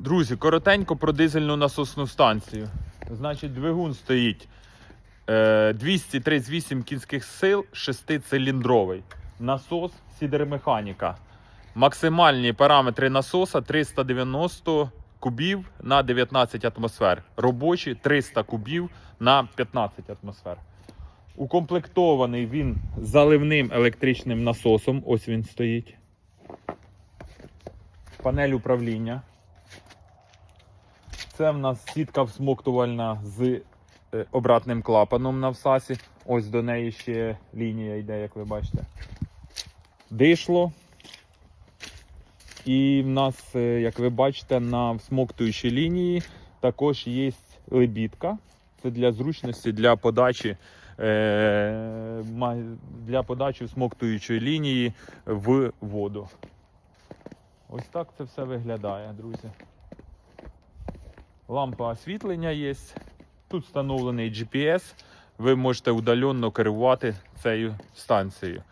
Друзі, коротенько про дизельну насосну станцію. Значить, двигун стоїть е, 238 кінських сил, 6-циліндровий. Насос сідермеханіка. Максимальні параметри насоса 390 кубів на 19 атмосфер. Робочі 300 кубів на 15 атмосфер. Укомплектований він заливним електричним насосом. Ось він стоїть. Панель управління. Це в нас сітка всмоктувальна з е, обратним клапаном на всасі. Ось до неї ще лінія йде, як ви бачите. Дишло. І в нас, е, як ви бачите, на всмоктуючій лінії також є лебідка. Це для зручності для подачі, е, для подачі всмоктуючої лінії в воду. Ось так це все виглядає, друзі. Лампа освітлення є. Тут встановлений GPS. Ви можете удаленно керувати цією станцією.